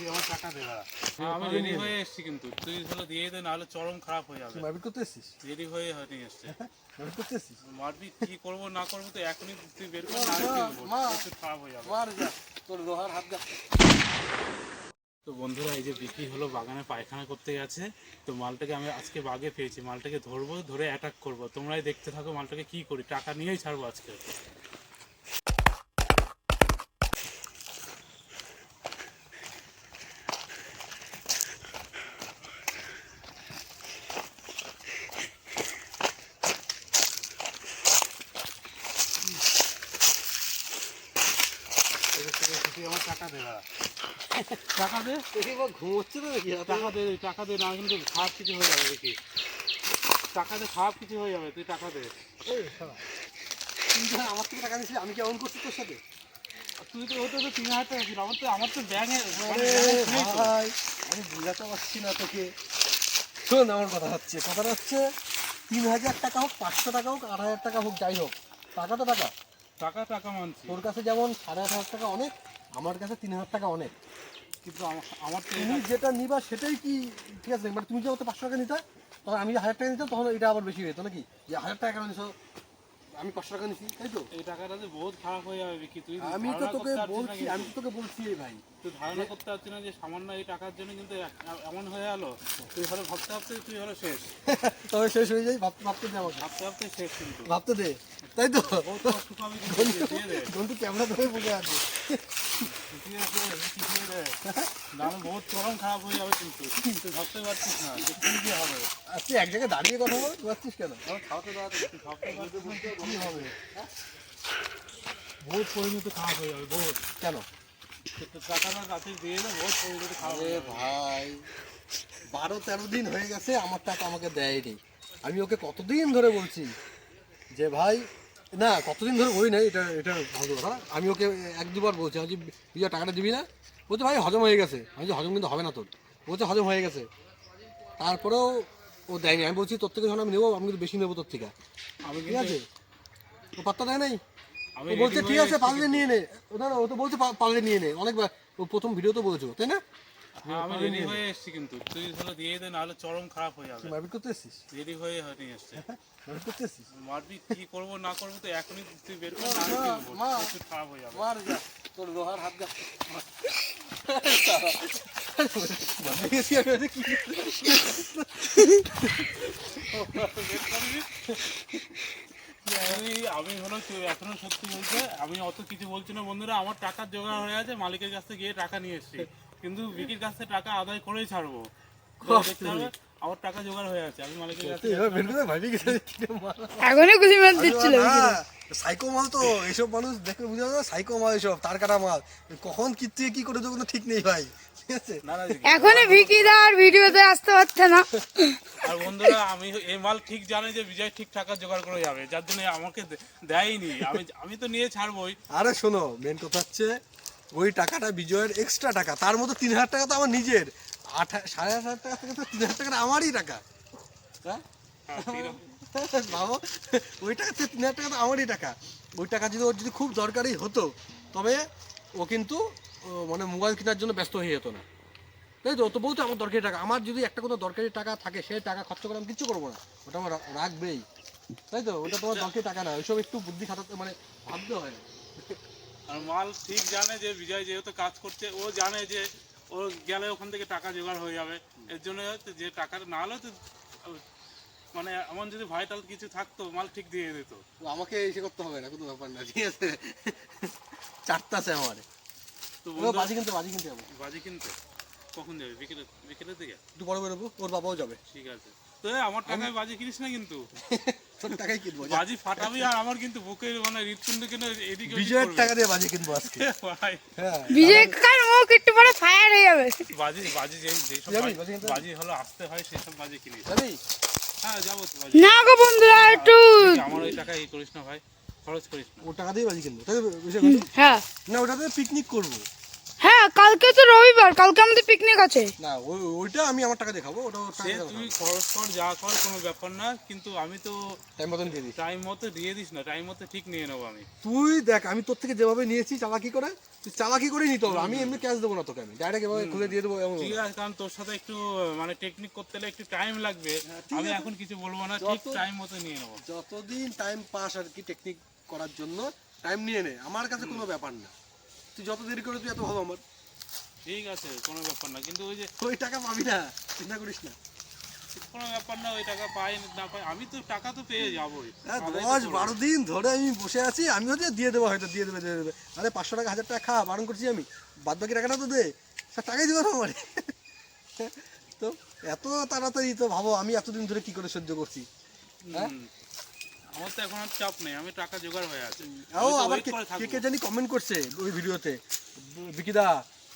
তুই আমার টাকা দে হ্যাঁ, আমি রেডি হয়ে এসেছি কিন্তু। তুই হলো দিয়ে দে নাহলে চরম খারাপ হয়ে যাবে। মারপিট করতে এসছিস? রেডি হয়ে হয়নি এসছে। মারপিট করতে এসছিস? মারবি কি করব না করব তো এখনই তুই বের করে না খারাপ হয়ে যাবে। মার যা তোর লোহার হাত যা। তো বন্ধুরা এই যে বিক্রি হলো বাগানে পায়খানা করতে গেছে। তো মালটাকে আমি আজকে বাগে পেয়েছি। মালটাকে ধরবো ধরে অ্যাটাক করব। তোমরাই দেখতে থাকো মালটাকে কি করি। টাকা নিয়েই ছাড়বো আজকে তুই আমার টাকা দে টাকা দে। ঘুমোচ্ছে তো নাকি টাকা দে টাকা দে না কিন্তু খারাপ কিছু হয়ে যাবে দেখি। টাকা দে খারাপ কিছু হয়ে যাবে তুই টাকা দে। আমার থেকে টাকা নিয়েছিস আমি কি এমন করছি তোর সাথে? তুই তো ওটা তো তিন হাজার টাকা ছিল আমার তো আমার তো ব্যাঙে ভাই আমি বুঝাতে পারছি না তোকে। শোন আমার কথা হচ্ছে কথাটা হচ্ছে তিন হাজার টাকা হোক পাঁচশো টাকা হোক আট হাজার টাকা হোক যাই হোক। টাকা তো টাকা। টাকা টাকা মানছি। তোর কাছে যেমন সাড়ে আট হাজার টাকা অনেক আমার কাছে তিন হাজার টাকা অনেক। কিন্তু আমার- তুমি যেটা নিবা সেটাই কি ঠিক আছে মানে তুমি যখন পাঁচশো টাকা নিতে তখন আমি হাজার টাকা নিতাম তখন এটা আবার বেশি হতো নাকি? যে হাজার টাকা কেন নিছো? আমি পাঁচশো টাকা নিছি তাই তো? এই টাকাটা যে বহুত খারাপ হয়ে যাবে কি তুই আমি তো তোকে বলছি আমি তো তোকে বলছি এই ভাই। তুই ধারণা করতে পারছি না যে সামান্য এই টাকার জন্য কিন্তু এমন হয়ে গেল। তুই হলো ভাবতে ভাবতে তুই হলো শেষ। তবে শেষ হয়ে যাই ভাবতে ভাবতে দে আমাকে। ভাবতে ভাবতে শেষ কিন্তু। ভাবতে দে তাই তো? বন্ধু ক্যামেরা ধরে বসে আছে। খারাপ হয়ে যাবে কিন্তু পারছিস হবে আর তুই এক জায়গায় দাঁড়িয়ে কথা হবে খারাপ হয়ে যাবে কেন? খারাপ হয়ে ভাই, বারো তেরো দিন হয়ে গেছে, আমার টাকা আমাকে দেয়নি। আমি ওকে কতদিন ধরে বলছি যে, ভাই না কতদিন ধরে বই নাই এটা এটা ভালো কথা আমি ওকে এক দুবার বলছি আমি যে বিজয় টাকাটা দিবি না? বলছে ভাই হজম হয়ে গেছে। আমি যে হজম কিন্তু হবে না তোর। বলছে হজম হয়ে গেছে। তারপরেও ও দেয়নি। আমি বলছি তোর থেকে যখন আমি নেব আমি কিন্তু বেশি নেব তোর থেকে। আমি ঠিক আছে? ও পাত্তা দেয় নাই? আমি ও বলছে ঠিক আছে পারলে নিয়ে নে। ও না না, ও তো বলছে পারলে নিয়ে নে। অনেকবার ও প্রথম ভিডিও তো বলেছ তাই না? আমি রেডি হয়ে এসেছি কিন্তু। তুই হলো দিয়ে দে নাহলে চরম খারাপ হয়ে যাবে। মারপিট করতে এসছিস? রেডি হয়ে হয়নি এসছে। মারপিট করতে এসছিস? মারবি কি করব না করব তো এখনই তুই বের করে না কি বলব? মা। প্রচুর খারাপ হয়ে যাবে। মার যা তোর লোহার হাত যা। আমি আমি হলো এখনও সত্যি বলছে আমি অত কিছু বলছি না বন্ধুরা আমার টাকার জোগাড় হয়ে আছে মালিকের কাছ থেকে গিয়ে টাকা নিয়ে এসেছি। কিন্তু বিকির কাছ থেকে টাকা আদায় করেই ছাড়বো। দেখতে হবে আমার টাকা জোগাড় হয়ে আছে আমি মালিকের কাছ এখনই গুলি মার দিচ্ছিল সাইকো মাল তো এইসব মানুষ দেখে বুঝা যায় সাইকো মাল এইসব তার কাটা মাল। কখন কি থেকে কি করে দেবো ঠিক নেই ভাই ঠিক আছে? এখনই ভিকি দা আর ভিডিওতে আসতে পারছে না। আর বন্ধুরা আমি এই মাল ঠিক জানে যে বিজয় ঠিক টাকা জোগাড় করে যাবে যার জন্য আমাকে দেয়নি। আমি আমি তো নিয়ে ছাড়বোই। আরে শোনো মেন কথা হচ্ছে ওই টাকাটা বিজয়ের এক্সট্রা টাকা। তার মতো তিন হাজার টাকা তো আমার নিজের। হা- সাড়ে আট হাজার টাকা থেকে তো তিন হাজার টাকাটা আমারই টাকা। হ্যাঁ? হ্যাঁ, ভাবো ওই টাকা থেকে তিন হাজার টাকা তো আমারই টাকা। ওই টাকা যদি ওর যদি খুব দরকারি হতো তবে ও কিন্তু মানে মোবাইল কেনার জন্য ব্যস্ত হয়ে যেত না। তাই তো তো বলতো আমার দরকারি টাকা। আমার যদি একটা কোনো দরকারি টাকা থাকে সে টাকা খরচ করে আমি কিচ্ছু করব না। ওটা আমার রাখবেই। তাই তো ওটা তোমার দরকারি টাকা না। ওইসব একটু বুদ্ধি খাটাতে মানে ভাবতে হয়। আর মাল ঠিক জানে যে বিজয় যেহেতু কাজ করছে ও জানে যে ও গেলে ওখান থেকে টাকা জোগাড় হয়ে যাবে। এর জন্য যে টাকাটা না হলে তো মানে এমন যদি ভাইটাল কিছু থাকতো মাল ঠিক দিয়ে দিত। আমাকে এসে করতে হবে না কোনো ব্যাপার না ঠিক আছে? চারটা আছে আমার। তো বাজি কিনতে বাজি কিনতে যাব। বাজি কিনতে? কখন যাবে? বিকেলে বিকেলের দিকে? একটু বড় বেরোবো ওর বাবাও যাবে। ঠিক আছে। তো এ, আমার টাকায় বাজি কিনিস না কিন্তু। তোর টাকাই কিনবো বাজি ফাটাবি আর আমার কিন্তু বুকের মানে হৃৎপিণ্ড কিনে এদিকে বিজয়ের টাকা দিয়ে বাজি কিনবো আজকে। ভাই। হ্যাঁ। বিজয় কাকার মুখ একটু পরে ফায়ার হয়ে যাবে। বাজি বাজি যে যেসব বাজি- বাজি কিনতে বাজি হলো আসতে হয় সেসব বাজি হ্যাঁ যাব তো বাজি। না গো বন্ধুরা একটু আমার ওই টাকা ই করিস না ভাই খরচ করিস না। ও টাকা দিয়ে বাজি কিনবো। তাই হ্যাঁ। না ওটাতে পিকনিক করব। হ্যাঁ কালকে তো রবিবার কালকে আমাদের পিকনিক আছে। না ওইটা আমি আমার টাকা দেখাবো ওটা সে তুই খরচ কর যা কর কোনো ব্যাপার না কিন্তু আমি তো টাইম মতন দিয়ে দিস। টাইম মতো দিয়ে দিস না টাইম মতো ঠিক নিয়ে নেব আমি। তুই দেখ আমি তোর থেকে যেভাবে নিয়েছি চালাকি করে তুই চালাকি করেই নিতে হবে আমি এমনি ক্যাশ দেবো না তোকে আমি। ডাইরেক্ট এভাবে খুলে দিয়ে দেবো এমন ঠিক আছে কারণ তোর সাথে একটু মানে টেকনিক করতে হলে একটু টাইম লাগবে। হ্যাঁ, আমি এখন কিছু বলব না যত- ঠিক টাইম মতো নিয়ে নেব। যতদিন টাইম পাস আর কি টেকনিক করার জন্য টাইম নিয়ে নে। আমার কাছে কোনো ব্যাপার না। তুই যত দেরি করে তুই এত ভালো আমার। ঠিক আছে কোনো ব্যাপার না। কিন্তু ওই যে ওই টাকা পাবি না চিন্তা করিস না। কোনো ব্যাপার না ওই টাকা পাই না পাই আমি তো টাকা তো পেয়ে যাবোই। হ্যাঁ, দশ বারো দিন ধরে আমি বসে আছি আমিও যে দিয়ে দেবো হয়তো দিয়ে দেবে দিয়ে দেবে। আরে পাঁচশো টাকা হাজার টাকা খা বারণ করছি আমি। বাদ বাকি টাকাটা তো দে সব টাকাই দেবে না আমার। তো এত তাড়াতাড়ি তো ভাবো আমি এতদিন ধরে কি করে সহ্য করছি? হ্যাঁ? আমার তো এখন আর চাপ নেই আমি টাকা জোগাড় হয়ে আছে। ও আবার কে কে জানি কমেন্ট করছে ওই ভিডিওতে। বিকিদা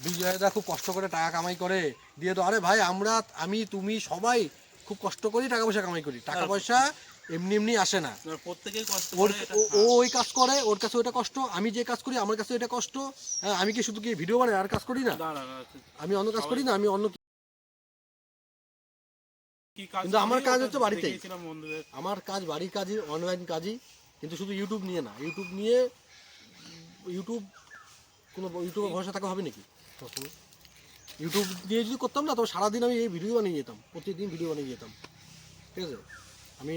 বিজয়দা খুব কষ্ট করে টাকা কামাই করে। দিয়ে তো আরে ভাই আমরা আমি তুমি সবাই খুব কষ্ট করি টাকা পয়সা কামাই করি। টাকা পয়সা এমনি এমনি আসে না। প্রত্যেকেই কষ্ট ওর ও- ওই কাজ করে ওর কাছে ওইটা কষ্ট আমি যে কাজ করি আমার কাছে এটা কষ্ট। হ্যাঁ আমি কি শুধু কি ভিডিও বানাই আর কাজ করি না? আমি অন্য কাজ করি না আমি অন্য কিন্তু আমার কাজ হচ্ছে বাড়িতেই। বন্ধুদের। আমার কাজ বাড়ির কাজই অনলাইন কাজই কিন্তু শুধু ইউটিউব নিয়ে না। ইউটিউব নিয়ে ইউটিউব কোনো ইউটিউবে ভরসা থাকা হবে নাকি? ইউটিউব দিয়ে যদি করতাম না তবে সারাদিন আমি এই ভিডিও বানিয়ে যেতাম প্রতিদিন ভিডিও বানিয়ে যেতাম। ঠিক আছে? আমি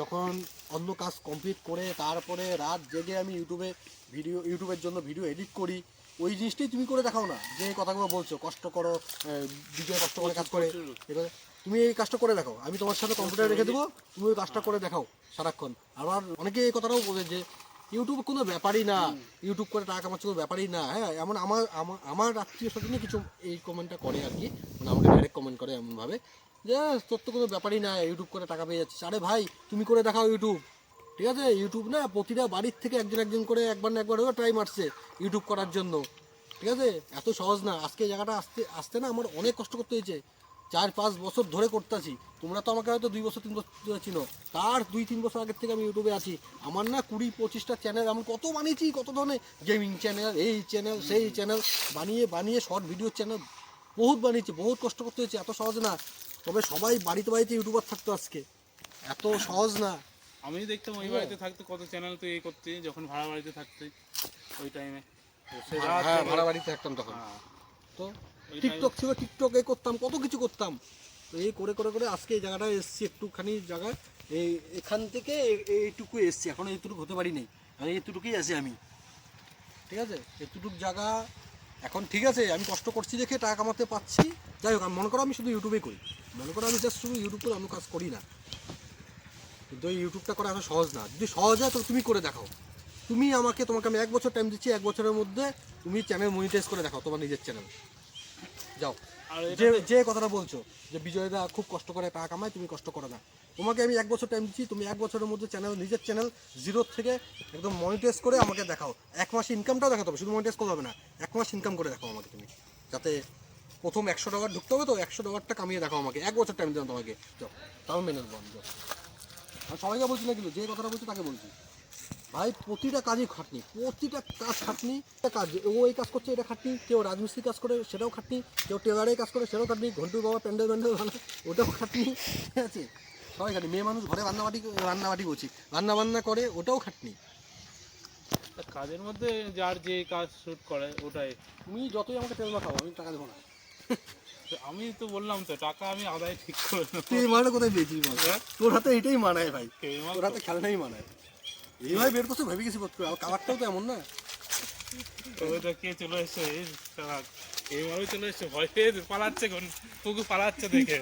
যখন অন্য কাজ কমপ্লিট করে তারপরে রাত জেগে আমি ইউটিউবে ভিডিও ইউটিউবের জন্য ভিডিও এডিট করি ওই জিনিসটাই তুমি করে দেখাও না, যে কথাগুলো বলছো, কষ্ট করো বিজয় কষ্ট করে কাজ করে তুমি এই কাজটা করে দেখাও। আমি তোমার সাথে কম্পিউটার রেখে দেবো, তুমি ওই কাজটা করে দেখাও সারাক্ষণ। আবার অনেকে এই কথাটাও বলে যে ইউটিউব কোনো ব্যাপারই না ইউটিউব করে টাকা কামাচ্ছে কোনো ব্যাপারই না হ্যাঁ এমন আমার আমার আত্মীয় স্বজনই কিছু এই কমেন্টটা করে আর কি মানে আমাকে ডাইরেক্ট কমেন্ট করে এমনভাবে, যে তোর তো কোনো ব্যাপারই না ইউটিউব করে টাকা পেয়ে যাচ্ছিস। আরে ভাই, তুমি করে দেখাও ইউটিউব ঠিক আছে? ইউটিউব না, প্রতিটা বাড়ির থেকে একজন একজন করে একবার না একবার ট্রাই মারছে ইউটিউব করার জন্য। ঠিক আছে? এত সহজ না। আজকে জায়গাটা আসতে আসতে না আমার অনেক কষ্ট করতে হয়েছে। চার, পাঁচ বছর ধরে করতেছি তোমরা তো আমাকে হয়তো দুই বছর, তিন বছর চিনো। তার দুই, তিন বছর আগের থেকে আমি ইউটিউবে আছি। আমার না কুড়ি, পঁচিশটা চ্যানেল আমি কত বানিয়েছি, কত ধরনের গেমিং চ্যানেল এই চ্যানেল সেই চ্যানেল বানিয়ে বানিয়ে শর্ট ভিডিও চ্যানেল বহুত বানিয়েছি, বহুত কষ্ট করতে হয়েছে। এত সহজ না। তবে সবাই বাড়িতে বাড়িতে ইউটিউবার থাকতো আজকে। এত সহজ না। আমি দেখতাম ওই বাড়িতে থাকতে কত চ্যানেল তুই এই করতে যখন ভাড়া বাড়িতে থাকতে ওই টাইমে হ্যাঁ ভাড়া বাড়িতে থাকতাম তখন। তো টিকটক ছিল টিকটক এ করতাম কত কিছু করতাম। তো এই করে করে করে আজকে এই জায়গাটায় এসছি একটুখানি জায়গায়। এই এখান থেকে এইটুকু এসছি এখন এইটুকু হতে পারি নাই আমি এইটুকুই আছি আমি। ঠিক আছে? এতটুক জায়গা এখন ঠিক আছে আমি কষ্ট করছি দেখে টাকা কামাতে পাচ্ছি যাই হোক আমি মনে করো আমি শুধু ইউটিউবেই করি। মনে করো আমি জাস্ট শুধু ইউটিউব করে অন্য কাজ করি না। কিন্তু এই ইউটিউবটা করা এত সহজ না। যদি সহজ হয় তো তুমি করে দেখাও। তুমি আমাকে তোমাকে আমি এক বছর টাইম দিচ্ছি এক বছরের মধ্যে তুমি চ্যানেল মনিটাইজ করে দেখাও তোমার নিজের চ্যানেল যাও। আর যে যে কথাটা বলছো যে বিজয়দা খুব কষ্ট করে টাকা কামায় তুমি কষ্ট করো না। তোমাকে আমি এক বছর টাইম দিচ্ছি তুমি এক বছরের মধ্যে চ্যানেল নিজের চ্যানেল জিরো থেকে একদম মনিটাইজ করে আমাকে দেখাও। এক মাস ইনকামটাও দেখাতে হবে শুধু মনিটাইজ করতে হবে না এক মাস ইনকাম করে দেখাও আমাকে তুমি। যাতে প্রথম একশো ডলার ঢুকতে হবে তো একশো ডলারটা কামিয়ে দেখাও আমাকে। এক বছর টাইম দিলাম তোমাকে। যাও। তাও মেনে নেব আমি সবাইকে বলছি না কিন্তু যে কথাটা বলছি তাকে বলছি। ভাই প্রতিটা কাজই খাটনি প্রতিটা কাজ খাটনি একটা কাজ ও এই কাজ করছে এটা খাটনি কেউ রাজমিস্ত্রি কাজ করে সেটাও খাটনি কেউ টেলারে কাজ করে সেটাও খাটনি ঘন্টুর বাবা প্যান্ডেল প্যান্ডেল বানায় ওটাও খাটনি ঠিক আছে? সবাই খাটনি মেয়ে মানুষ ঘরে রান্নাবাটি রান্নাবাটি করছি রান্না বান্না করে ওটাও খাটনি। কাজের মধ্যে যার যে কাজ শ্যুট করে ওটাই। তুমি যতই আমাকে তেল মাখাও আমি টাকা দেবো না। আমি তো বললাম তো টাকা আমি আদায় ঠিক করে তুই এই মালটা কোথায় পেয়েছিস বল? হ্যাঁ? তোর হাতে এটাই মানায় ভাই। তোর হাতে খেলনাই মানায়। এই ভাই বের করছ ভেবে গেছি বোধ করে আর কালারটাও তো এমন না। ওইটা কে চলে এসছে এই এইভাবে চলে এসছে ভয় পেয়ে পালাচ্ছে কোন তোকে পালাচ্ছে দেখে।